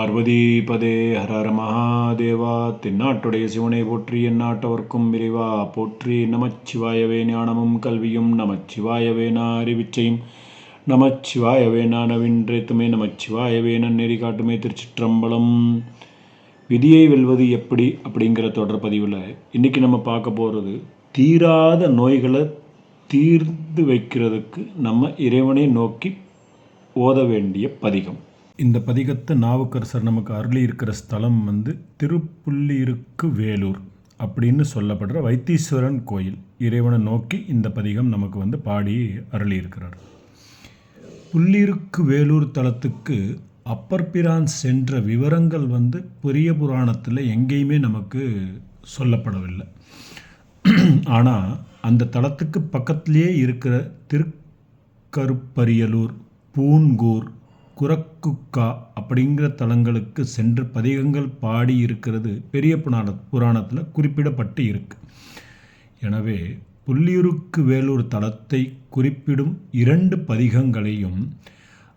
பார்வதி பதே ஹரஹர மகாதேவா தென்னாட்டுடைய சிவனை போற்றி எந்நாட்டவர்க்கும் விரிவா போற்றி நமச்சிவாயவே ஞானமும் கல்வியும் நமச்சிவாயவே அறிவிச்சையும் நமச்சிவாயவே நான் நவின்றேத்துமே நமச்சிவாயவே நன்னெறி காட்டுமே திருச்சிற்றம்பலம். விதியை வெல்வது எப்படி அப்படிங்கிற தொடர் பதிவில் இன்றைக்கி நம்ம பார்க்க போகிறது தீராத நோய்களை தீர்ந்து வைக்கிறதுக்கு நம்ம இறைவனை நோக்கி ஓத வேண்டிய பதிகம். இந்த பதிகத்தை நாவுக்கரசர் நமக்கு அருளி இருக்கிற ஸ்தலம் வந்து திருப்புள்ளிருக்கு வேலூர் அப்படின்னு சொல்லப்படுற வைத்தீஸ்வரன் கோயில். இறைவனை நோக்கி இந்த பதிகம் நமக்கு வந்து பாடி அருளி இருக்கிறார். புள்ளிருக்கு வேலூர் தலத்துக்கு அப்பர் பிரான் சென்ற விவரங்கள் வந்து பெரிய புராணத்தில் எங்கேயுமே நமக்கு சொல்லப்படவில்லை. ஆனால் அந்த தலத்துக்கு பக்கத்திலேயே இருக்கிற திருக்கருப்பரியலூர் பூன்கூர் குரக்குக்கா அப்படிங்கிற தலங்களுக்கு சென்று பதிகங்கள் பாடி இருக்கிறது பெரிய புராண புராணத்தில் குறிப்பிடப்பட்டு இருக்கு. எனவே புள்ளியூருக்கு வேலூர் தலத்தை குறிப்பிடும் இரண்டு பதிகங்களையும்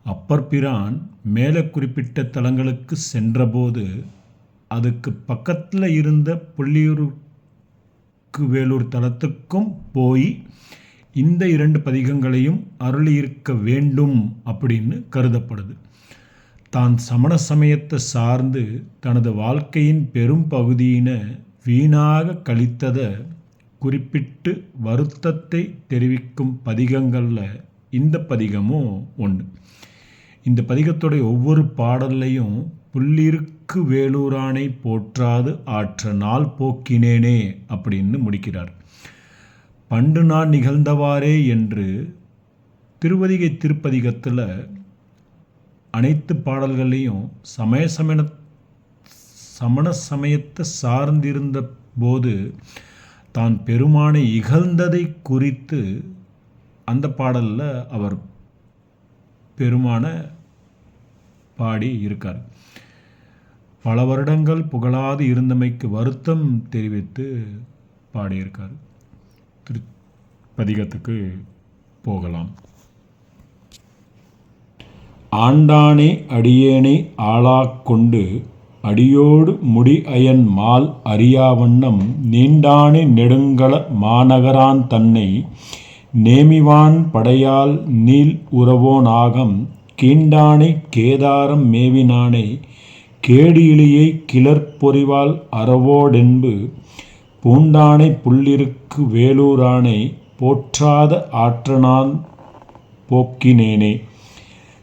அப்பர் பிரான் மேலே குறிப்பிட்ட தலங்களுக்கு சென்றபோது அதுக்கு பக்கத்தில் இருந்த புள்ளியூருக்கு வேலூர் தலத்துக்கும் போய் இந்த இரண்டு பதிகங்களையும் அருளியிருக்க வேண்டும் அப்படின்னு கருதப்படுது. தான் சமண சமயத்தை சார்ந்து தனது வாழ்க்கையின் பெரும் பகுதியினை வீணாக கழித்ததை குறிப்பிட்டு வருத்தத்தை தெரிவிக்கும் பதிகங்களில் இந்த பதிகமும் ஒன்று இந்த பதிகத்துடைய ஒவ்வொரு பாடல்லையும் புள்ளிருக்கு வேலூரானை போற்றாது ஆற்ற நாள் போக்கினேனே அப்படின்னு முடிக்கிறார். பண்டு நான் நிகழ்ந்தவாறே என்று திருவதிகை திருப்பதிகத்தில் அனைத்து பாடல்களையும் சமய சமண சமண சமயத்தை சார்ந்திருந்த போது தான் பெருமானை இகழ்ந்ததை குறித்து அந்த பாடலில் அவர் பெருமான பாடி இருக்கார். பல வருடங்கள் புகழாது இருந்தமைக்கு வருத்தம் தெரிவித்து பாடியிருக்கார். திருப்பதிகத்துக்கு போகலாம். ஆண்டானே அடியேனை ஆளாக் கொண்டு அடியோடு முடி அயன் மால் அறியாவண்ணம் நீண்டானே நெடுங்கல மாநகரான் தன்னை நேமிவான் படையால் நீல் உறவோனாகம் கீண்டானை கேதாரம் மேவினானே கேடு இழியை கிளர்பொறிவால் அறவோடென்பு பூண்டானை புள்ளிருக்கு வேலூரானை போற்றாத ஆற்றனான் போக்கினேனே.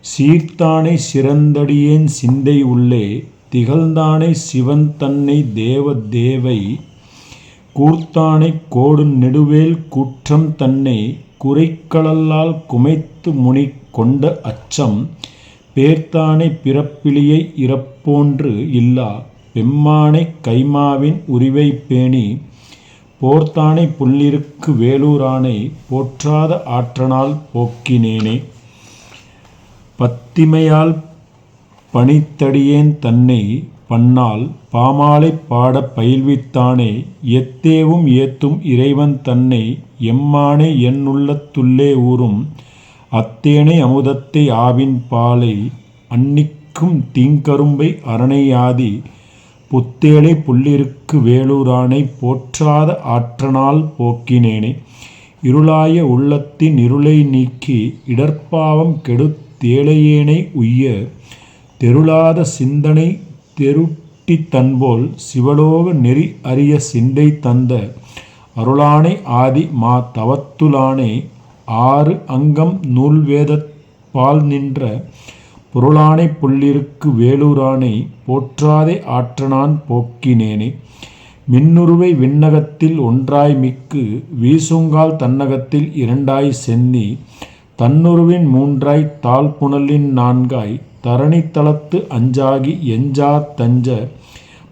சீர்த்தானை சிறந்தடியேன் சிந்தை உள்ளே திகழ்ந்தானை சிவன் தன்னை தேவ தேவை. கூர்த்தானை கோடு நெடுவேல் கூற்றம் தன்னை குறைக்கடலால் குமைத்து முனி கொண்ட அச்சம் பேர்த்தானை பிறப்பிலியை இறப்போன்று இல்லா. பெம்மானை கைமாவின் உரிவை பேணி போர்த்தானை புள்ளிருக்கு வேலூரானை போற்றாத ஆற்றனால் போக்கினேனே. பத்திமையால் பணித்தடியேன் தன்னை பன்னால் பாமாலை பாட பயில்வித்தானே எத்தேவும் ஏத்தும் இறைவன் தன்னை எம்மானே என்னுள்ளத்துள்ளே ஊறும் அத்தேனை அமுதத்தை ஆவின் பாலை அன்னிக்கும் தீங்கரும்பை அரணையாதி புத்தேளை புள்ளிருக்கு வேலூரானை போற்றாத ஆற்றனால் போக்கினேனே. இருளாய உள்ளத்தின் இருளை நீக்கி இடர்பாவம் கெடுத்தேழையேனை உய்ய தெருளாத சிந்தனை தெருட்டி தன்போல் சிவலோக நெறி அறிய சிந்தை தந்த அருளானை ஆதி மா தவத்துலானே. ஆறு அங்கம் நூல்வேத பால் நின்ற பொருளானை புள்ளிருக்கு வேலூரானை போற்றாதே ஆற்றனான் போக்கினேனே. மின்னுருவை விண்ணகத்தில் ஒன்றாய் மிக்கு வீசுங்கால் தன்னகத்தில் இரண்டாய் சென்னி தன்னுருவின் மூன்றாய் தாழ் புனலின் நான்காய் தரணித்தலத்து அஞ்சாகி எஞ்சா தஞ்ச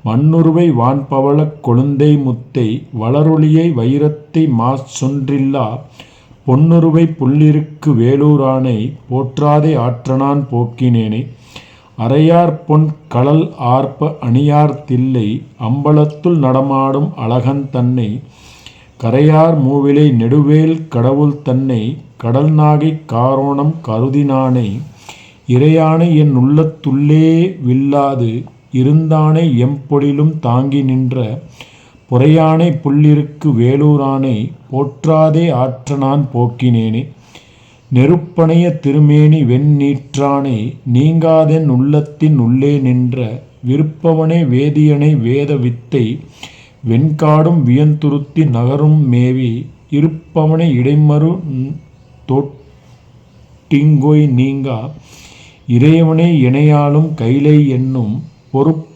மண்ணுருவை வான்பவளக் கொழுந்தை முத்தை வளரொளியை வைரத்தை மாசொன்றில்லா பொன்னுருவை புள்ளிருக்கு வேலூரானை போற்றாதே ஆற்றனான் போக்கினேனே. அரையார் பொன் களல் ஆர்ப்ப அணியார் தில்லை அம்பலத்துள் நடமாடும் அழகன் தன்னை. கரையார் மூவிலை நெடுவேல் கடவுள் தன்னை. கடல் நாகை காரோணம் கருதினானை. இறையானை என் உள்ளத்துள்ளே வில்லாது. இருந்தானை எம்பொழிலும் தாங்கி நின்ற பொறையானை புள்ளிருக்கு வேலூரானை போற்றாதே ஆற்றனான் போக்கினேனே. நெருப்பணைய திருமேனி வெண்ணீற்றானே நீங்காதென் உள்ளத்தின் உள்ளே நின்ற விருப்பவனே வேதியனை வேத வித்தை வெண்காடும் வியந்துருத்தி நகரும் மேவி இருப்பவனை இடைமறு தொட்டிங்கொய் நீங்கா. இறைவனை இணையாலும் கைலை என்னும்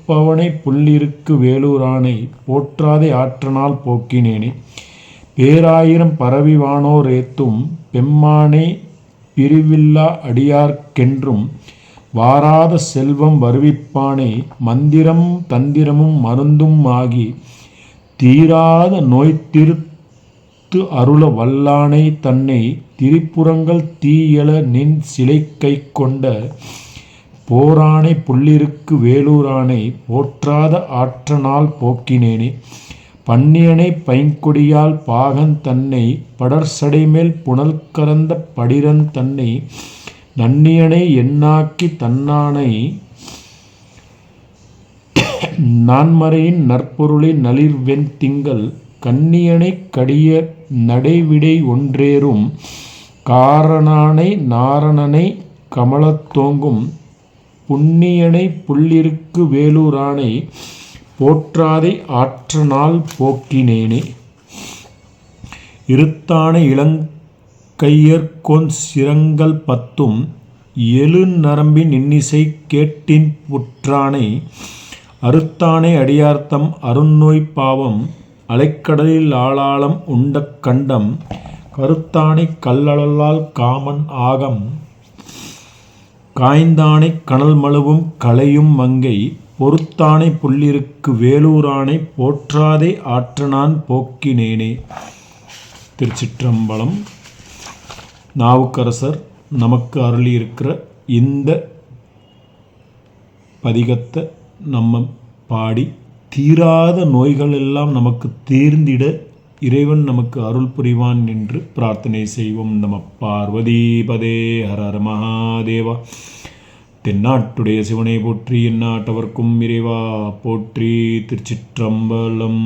பொறுப்பவனை புல்லிருக்கு வேலூரானை போற்றாதே ஆற்றனால் போக்கினேனே. பேராயிரம் பரவிவானோர் ஏத்தும் பெம்மானை பிரிவில்லா அடியார்க்கென்றும் வாராத செல்வம் வருவிப்பானே மந்திரம் தந்திரமும் மருந்தும் ஆகி தீராத நோய் திருத்து அருள வல்லானை தன்னை திரிப்புறங்கள் தீயல நின் சிலை கை கொண்ட போரானை புள்ளிருக்கு வேலூரானை போற்றாத ஆற்றனால் போக்கினேனே. பன்னியனை பைங்கொடியால் பாகன் தன்னை படர்சடைமேல் புனல் கரந்த படிரன் தன்னை நன்னியனை எண்ணாக்கி தன்னானை நான்மறையின் நற்பொருளை நளிர்வெண் திங்கள் கன்னியனை கடிய நடைவிடை ஒன்றேறும். காரணானை நாரணனை கமலத்தோங்கும் புண்ணியனை புள்ளிருக்கு வேலூரானை போற்றாதை ஆற்றனால் போக்கினேனே. இருத்தானை இளங்கையர்கொன் சிரங்கள் பத்தும் எழுநரம்பின் இன்னிசை கேட்டின் புற்றானை அறுத்தானை அடியார்த்தம் அருநோய் பாவம் அலைக்கடலில் ஆளாளம் உண்ட கண்டம் கருத்தானைக் கல்லழலால் காமன் ஆகம். காய்ந்தானைக் கனல் மழுவும் களையும் மங்கை பொறுத்தானை புள்ளிருக்கு வேலூரானை போற்றாதே ஆற்றனான் போக்கினேனே. திருச்சிற்றம்பலம். நாவுக்கரசர் நமக்கு அருளியிருக்கிற இந்த பதிகத்தை நம்ம பாடி தீராத நோய்கள் எல்லாம் நமக்கு தீர்ந்திட இறைவன் நமக்கு அருள் புரிவான் என்று பிரார்த்தனை செய்வோம். நம பார்வதி பதே ஹர ஹர மகாதேவா. தென்னாட்டுடைய சிவனை போற்றி எந்நாட்டவர்க்கும் இறைவா போற்றி திருச்சிற்றம்பலம்.